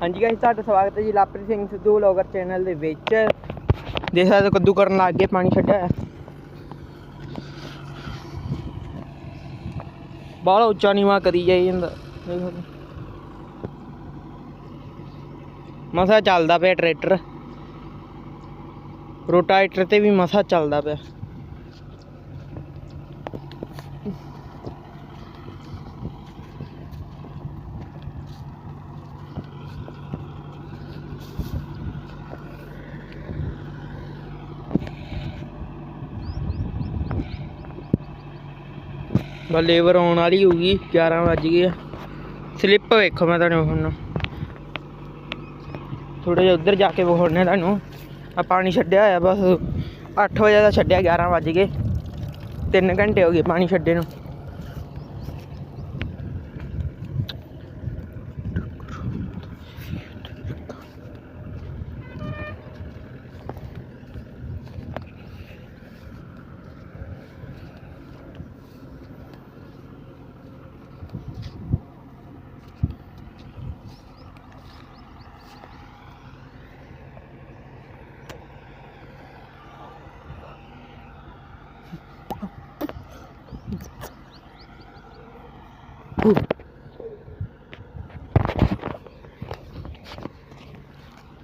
ਹਾਂਜੀ ਗਾਇਸ ਤੁਹਾਡਾ ਸਵਾਗਤ ਹੈ ਜੀ ਲਾਪਰੀ ਸਿੰਘ ਸਿੱਧੂ ਵਲੌਗਰ ਚੈਨਲ ਦੇ ਵਿੱਚ। ਦੇਖ ਸਕਦੇ ਕੱਦੂ ਕਰਨ ਲੱਗ ਗਏ, ਪਾਣੀ ਛੱਡਿਆ ਹੋਇਆ। ਬਾਹਲਾ ਉੱਚਾ ਨੀਵਾ ਕਰੀ ਜਾਈ ਜਾਂਦਾ। ਮਸਾ ਚੱਲਦਾ ਪਿਆ ਟਰੈਕਟਰ। ਰੋਟਾਈਟਰ ਤੇ ਵੀ ਮਸਾ ਚੱਲਦਾ ਪਿਆ। ਬਸ ਲੇਬਰ ਆਉਣ ਵਾਲੀ ਹੋਊਗੀ 11 ਵੱਜ ਗਏ ਸਲਿੱਪ ਵੇਖੋ ਮੈਂ ਤੁਹਾਨੂੰ ਹੁਣ। ਥੋੜਾ ਜਿਹਾ ਉੱਧਰ ਜਾ ਕੇ ਵਿਖਾਉਣੇ ਤੁਹਾਨੂੰ। ਆ ਪਾਣੀ ਛੱਡਿਆ ਹੋਇਆ ਬਸ। 8 ਵਜੇ ਦਾ ਛੱਡਿਆ 11 ਵੱਜ ਗਏ। 3 ਘੰਟੇ ਹੋ ਗਏ ਪਾਣੀ ਛੱਡੇ ਨੂੰ।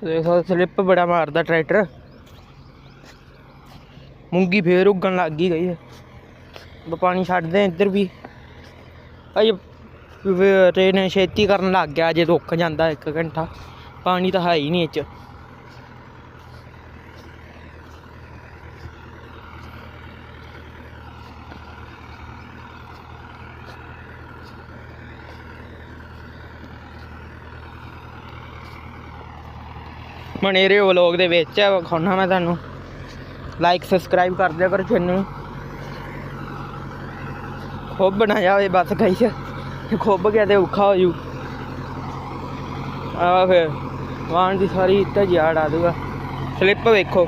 ਦੇਖ ਸਲਿੱਪ ਬੜਾ ਮਾਰਦਾ ਟਰੈਕਟਰ। ਮੂੰਗੀ ਫੇਰ ਉੱਗਣ ਲੱਗ ਗਈ ਗਈ ਪਾਣੀ ਛੱਡਦੇ ਇੱਧਰ ਵੀ। ਅਜੇ ਟ੍ਰੇਨ ਛੇਤੀ ਕਰਨ ਲੱਗ ਗਿਆ, ਅਜੇ ਰੁਕ ਜਾਂਦਾ ਇੱਕ ਘੰਟਾ। ਪਾਣੀ ਤਾਂ ਹੈ ਹੀ ਨਹੀਂ ਇਹ 'ਚ ਮਨੇਰੇ ਵਲੋਗ ਦੇ ਵਿੱਚ ਵਿਖਾਉਣਾ ਮੈਂ ਤੁਹਾਨੂੰ। ਲਾਈਕ ਸਬਸਕ੍ਰਾਈਬ ਕਰ ਦਿਆ ਕਰੋ ਚੈਨਲ ਨੂੰ। ਖੁੱਬ ਨਾ ਜਾਵੇ ਬਸ ਗਾਈਸ ਖੁੱਬ ਗਿਆ ਤੇ ਔਖਾ ਹੋ ਜੂ। ਆ ਫਿਰ ਵਾਣ ਦੀ ਸਾਰੀ ਇੱਟਾਂ ਜਿਆੜ ਆ ਦੂਗਾ ਸਲਿੱਪ ਵੇਖੋ।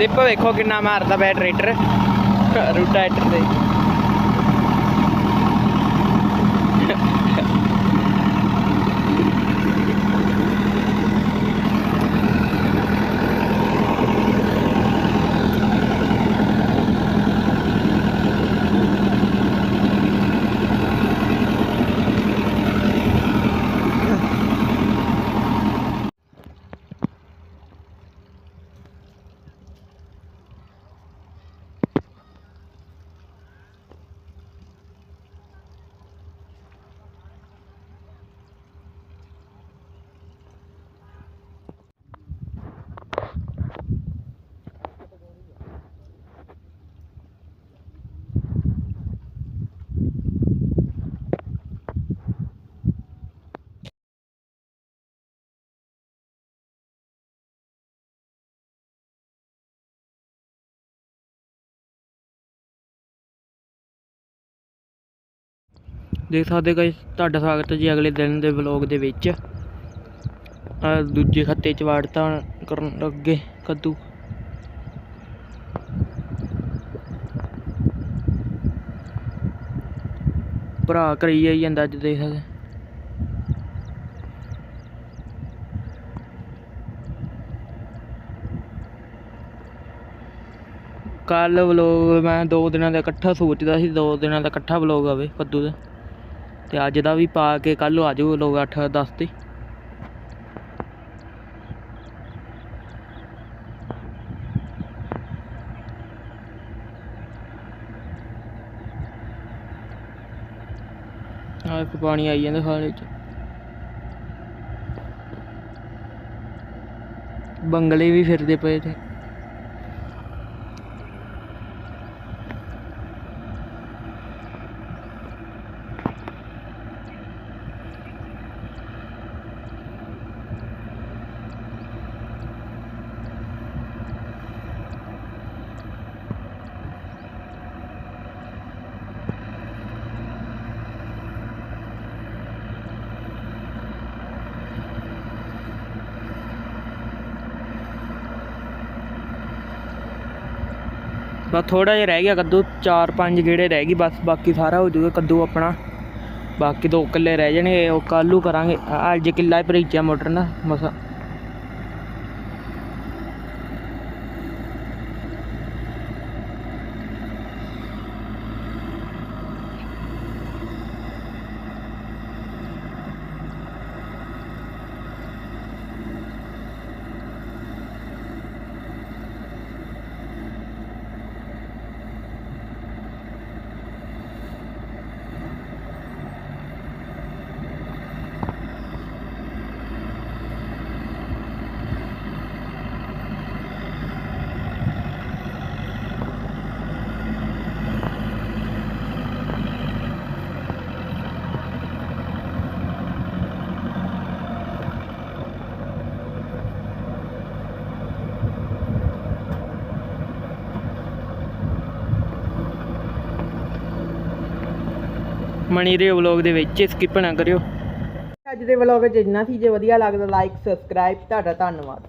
ਸਲਿੱਪ ਵੇਖੋ ਕਿੰਨਾ ਮਾਰਦਾ ਪਿਆ ਰੂਟਾ ਐਟਰ ਤੇ। ਦੇਖ ਸਕਦੇ ਗਾਇਸ ਤੁਹਾਡਾ ਸਵਾਗਤ ਹੈ ਜੀ ਅਗਲੇ ਦਿਨ ਦੇ ਵਲੌਗ ਦੇ ਵਿੱਚ। ਆ ਦੂਜੇ ਖੱਤੇ ਚ ਵਾੜਤਾ ਕਰਨ ਲੱਗੇ ਕੱਦੂ। ਭਰਾ ਕਰੀ ਜਾਈ ਜਾਂਦਾ ਅੱਜ ਦੇਖ। ਸਕਦੇ ਕੱਲ ਵਲੋਗ ਮੈਂ ਦੋ ਦਿਨਾਂ ਦਾ ਇਕੱਠਾ ਸੋਚਦਾ ਸੀ, ਦੋ ਦਿਨਾਂ ਦਾ ਇਕੱਠਾ ਵਲੋਗ ਆਵੇ ਕੱਦੂ ਦਾ। ਤੇ ਅੱਜ ਦਾ ਵੀ ਪਾ ਕੇ ਕੱਲ ਨੂੰ ਆ ਜਾਊ ਲੋਕ 8 10 ਤੇ। ਆ ਇੱਕ ਪਾਣੀ ਆਈ ਜਾਂਦਾ ਖਾਲੇ ਚ। ਬੰਗਲੇ ਵੀ ਫਿਰਦੇ ਪਏ ਤੇ। ਬਸ ਥੋੜਾ ਜਿਹਾ ਰਹਿ ਗਿਆ, ਕੱਦੂ ਚਾਰ ਪੰਜ ਗੇੜੇ ਰਹਿ ਗਈ, ਬਸ ਬਾਕੀ ਸਾਰਾ ਹੋ ਜੂਗਾ ਕੱਦੂ ਆਪਣਾ। ਬਾਕੀ ਦੋ ਕਿੱਲੇ ਰਹਿ ਜਾਣਗੇ, ਉਹ ਕੱਲੂ ਕਰਾਂਗੇ। ਅੱਜ ਕਿੱਲਾ ਹੀ ਭਰੀਚਿਆ ਮੋਟਰ ਨਾ ਮਸਾ ਮਣੀ ਦੇ ਵਲੌਗ ਦੇ ਵਿੱਚ ਸਕਿਪ ਨਾ ਕਰਿਓ। ਅੱਜ ਦੇ ਵਲੌਗ ਵਿੱਚ ਇੰਨਾ ਸੀ, ਜੇ ਵਧੀਆ ਲੱਗਦਾ ਲਾਈਕ ਸਬਸਕ੍ਰਾਈਬ ਤੁਹਾਡਾ ਧੰਨਵਾਦ।